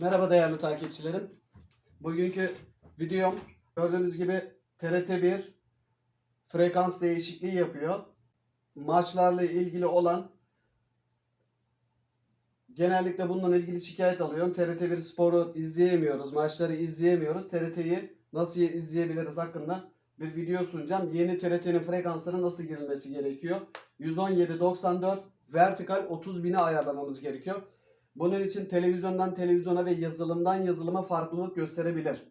Merhaba değerli takipçilerim. Bugünkü videom gördüğünüz gibi TRT1 frekans değişikliği yapıyor. Maçlarla ilgili olan genellikle bununla ilgili şikayet alıyorum. TRT1 sporu izleyemiyoruz, maçları izleyemiyoruz. TRT'yi nasıl izleyebiliriz hakkında bir video sunacağım. Yeni TRT'nin frekansları nasıl girilmesi gerekiyor? 117.94 vertikal 30 bine ayarlamamız gerekiyor. Bunun için televizyondan televizyona ve yazılımdan yazılıma farklılık gösterebilir.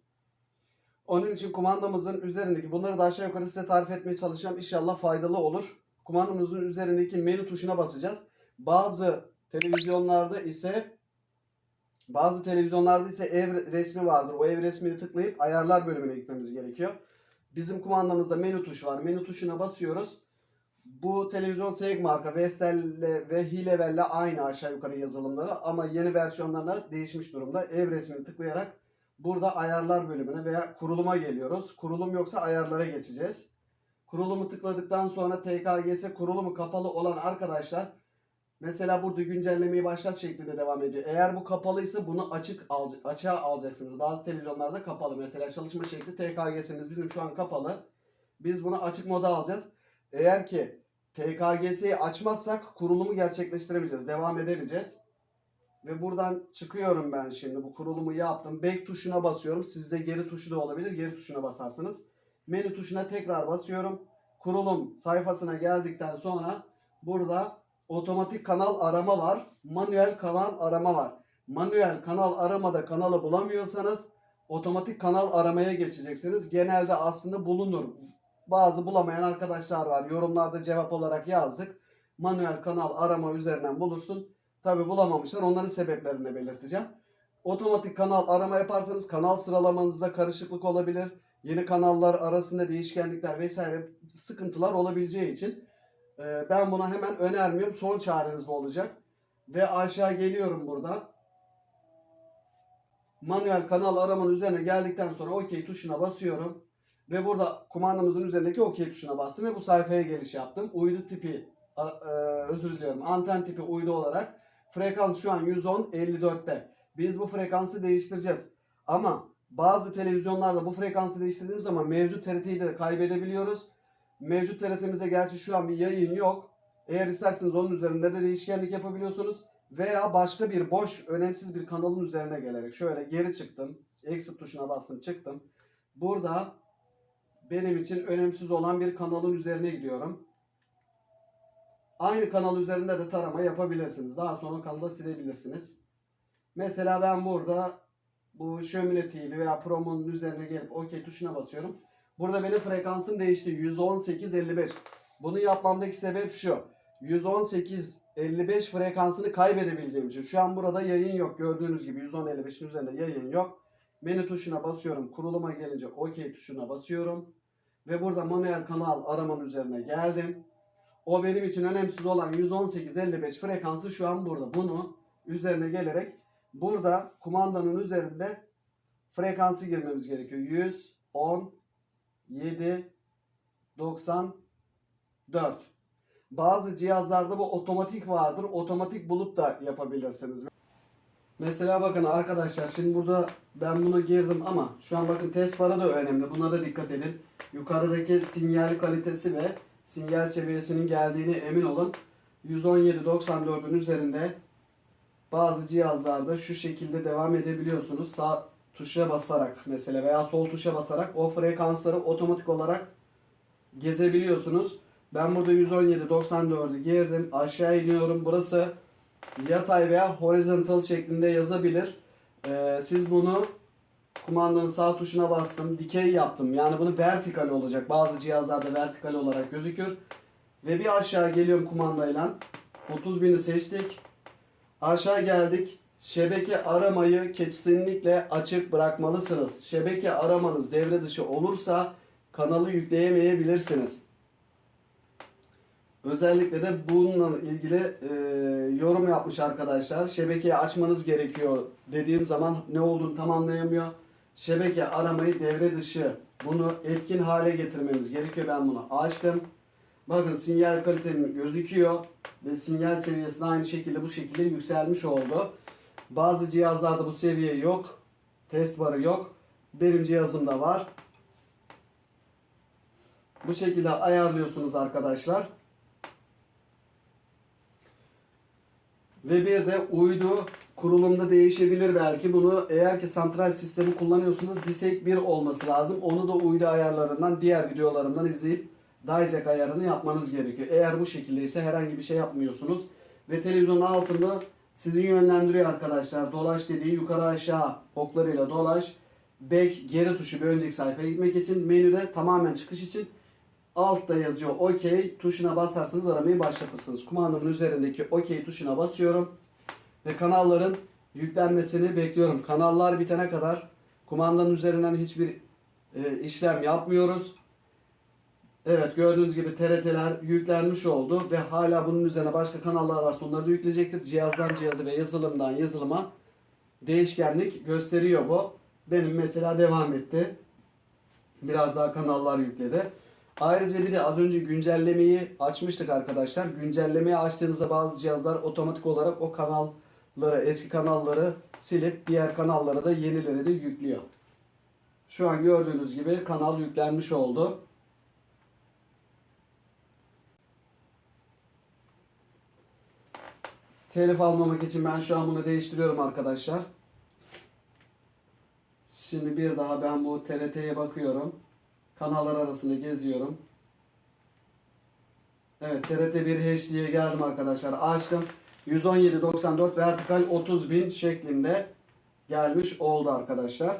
Onun için kumandamızın üzerindeki bunları da aşağı yukarı size tarif etmeye çalışacağım. İnşallah faydalı olur. Kumandamızın üzerindeki menü tuşuna basacağız. Bazı televizyonlarda ise bazı televizyonlarda ise ev resmi vardır. O ev resmini tıklayıp ayarlar bölümüne gitmemiz gerekiyor. Bizim kumandamızda menü tuşu var. Menü tuşuna basıyoruz. Bu televizyon Seg marka Vestel ve Hilevel'le aynı aşağı yukarı yazılımları ama yeni versiyonlarına değişmiş durumda. Ev resmini tıklayarak burada ayarlar bölümüne veya kuruluma geliyoruz. Kurulum yoksa ayarlara geçeceğiz. Kurulumu tıkladıktan sonra TKGS kurulumu kapalı olan arkadaşlar mesela burada güncellemeyi başlat şeklinde devam ediyor. Eğer bu kapalıysa bunu açık açığa alacaksınız. Bazı televizyonlarda kapalı. Mesela çalışma şekli TKGS'miz bizim şu an kapalı. Biz bunu açık moda alacağız. Eğer ki TKGS'yi açmazsak kurulumu gerçekleştiremeyeceğiz. Devam edemeyeceğiz. Ve buradan çıkıyorum ben şimdi. Bu kurulumu yaptım. Back tuşuna basıyorum. Sizde geri tuşu da olabilir. Geri tuşuna basarsınız. Menü tuşuna tekrar basıyorum. Kurulum sayfasına geldikten sonra burada otomatik kanal arama var. Manuel kanal arama var. Manuel kanal aramada kanalı bulamıyorsanız otomatik kanal aramaya geçeceksiniz. Genelde aslında bulunur bazı bulamayan arkadaşlar var. Yorumlarda cevap olarak yazdık. Manuel kanal arama üzerinden bulursun. Tabi bulamamışlar. Onların sebeplerini belirteceğim. Otomatik kanal arama yaparsanız kanal sıralamanızda karışıklık olabilir. Yeni kanallar arasında değişkenlikler vesaire sıkıntılar olabileceği için e, ben buna hemen önermiyorum. Son çareniz bu olacak. Ve aşağı geliyorum burada. Manuel kanal aramanın üzerine geldikten sonra OK tuşuna basıyorum. Ve burada kumandamızın üzerindeki OK tuşuna bastım ve bu sayfaya geliş yaptım. Uydu tipi, e, özür diliyorum, anten tipi uydu olarak frekans şu an 110-54'te. Biz bu frekansı değiştireceğiz. Ama bazı televizyonlarda bu frekansı değiştirdiğimiz zaman mevcut TRT'yi de kaybedebiliyoruz. Mevcut TRT'mizde gerçi şu an bir yayın yok. Eğer isterseniz onun üzerinde de değişkenlik yapabiliyorsunuz. Veya başka bir boş, önemsiz bir kanalın üzerine gelerek şöyle geri çıktım. Exit tuşuna bastım, çıktım. Burada benim için önemsiz olan bir kanalın üzerine gidiyorum. Aynı kanal üzerinde de tarama yapabilirsiniz. Daha sonra kanalı silebilirsiniz. Mesela ben burada bu Şömine TV veya Promo'nun üzerine gelip OK tuşuna basıyorum. Burada benim frekansım değişti. 118.55. Bunu yapmamdaki sebep şu. 118.55 frekansını kaybedebileceğim için. Şu an burada yayın yok. Gördüğünüz gibi 110.55'in üzerinde yayın yok. Menü tuşuna basıyorum. Kuruluma gelince OK tuşuna basıyorum. Ve burada manuel kanal aramanın üzerine geldim. O benim için önemsiz olan 118.55 frekansı şu an burada. Bunu üzerine gelerek burada kumandanın üzerinde frekansı girmemiz gerekiyor. 110 7 94 Bazı cihazlarda bu otomatik vardır. Otomatik bulup da yapabilirsiniz. Mesela bakın arkadaşlar şimdi burada ben bunu girdim ama şu an bakın test barı da önemli. Buna da dikkat edin. Yukarıdaki sinyal kalitesi ve sinyal seviyesinin geldiğine emin olun. 117.94'ün üzerinde bazı cihazlarda şu şekilde devam edebiliyorsunuz. Sağ tuşa basarak mesela veya sol tuşa basarak o frekansları otomatik olarak gezebiliyorsunuz. Ben burada 117.94'ü girdim. Aşağı iniyorum. Burası yatay veya horizontal şeklinde yazabilir. Ee, siz bunu kumandanın sağ tuşuna bastım. Dikey yaptım. Yani bunu vertikal olacak. Bazı cihazlarda vertikal olarak gözükür. Ve bir aşağı geliyorum kumandayla. 30.000'i seçtik. Aşağı geldik. Şebeke aramayı kesinlikle açık bırakmalısınız. Şebeke aramanız devre dışı olursa kanalı yükleyemeyebilirsiniz. Özellikle de bununla ilgili e, yorum yapmış arkadaşlar. Şebekeyi açmanız gerekiyor dediğim zaman ne olduğunu tam anlayamıyor. Şebeke aramayı devre dışı bunu etkin hale getirmemiz gerekiyor. Ben bunu açtım. Bakın sinyal kalitem gözüküyor ve sinyal seviyesi aynı şekilde bu şekilde yükselmiş oldu. Bazı cihazlarda bu seviye yok. Test barı yok. Benim cihazımda var. Bu şekilde ayarlıyorsunuz arkadaşlar. Ve bir de uydu kurulumda değişebilir belki. Bunu eğer ki santral sistemi kullanıyorsunuz DISEK 1 olması lazım. Onu da uydu ayarlarından diğer videolarımdan izleyip DISEK ayarını yapmanız gerekiyor. Eğer bu şekilde ise herhangi bir şey yapmıyorsunuz. Ve televizyonun altında sizi yönlendiriyor arkadaşlar. Dolaş dediği yukarı aşağı oklarıyla dolaş. Back geri tuşu bir önceki sayfaya gitmek için. Menüde tamamen çıkış için altta yazıyor OK tuşuna basarsanız aramayı başlatırsınız. Kumandamın üzerindeki OK tuşuna basıyorum ve kanalların yüklenmesini bekliyorum. Kanallar bitene kadar kumandanın üzerinden hiçbir e, işlem yapmıyoruz. Evet gördüğünüz gibi TRT'ler yüklenmiş oldu ve hala bunun üzerine başka kanallar varsa onları da yükleyecektir. Cihazdan cihaza ve yazılımdan yazılıma değişkenlik gösteriyor bu. Benim mesela devam etti. Biraz daha kanallar yükledi. Ayrıca bir de az önce güncellemeyi açmıştık arkadaşlar. Güncellemeyi açtığınızda bazı cihazlar otomatik olarak o kanalları, eski kanalları silip diğer kanallara da yenileri de yüklüyor. Şu an gördüğünüz gibi kanal yüklenmiş oldu. Telif almamak için ben şu an bunu değiştiriyorum arkadaşlar. Şimdi bir daha ben bu TRT'ye bakıyorum. Kanallar arasında geziyorum. Evet TRT 1 HD'ye geldim arkadaşlar. Açtım. 117.94 vertikal 30.000 şeklinde gelmiş oldu arkadaşlar.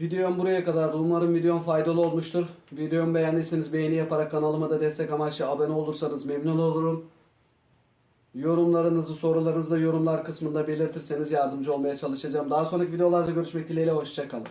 Videom buraya kadardı. Umarım videom faydalı olmuştur. Videomu beğendiyseniz beğeni yaparak kanalıma da destek amaçlı abone olursanız memnun olurum. Yorumlarınızı, sorularınızı da yorumlar kısmında belirtirseniz yardımcı olmaya çalışacağım. Daha sonraki videolarda görüşmek dileğiyle. Hoşçakalın.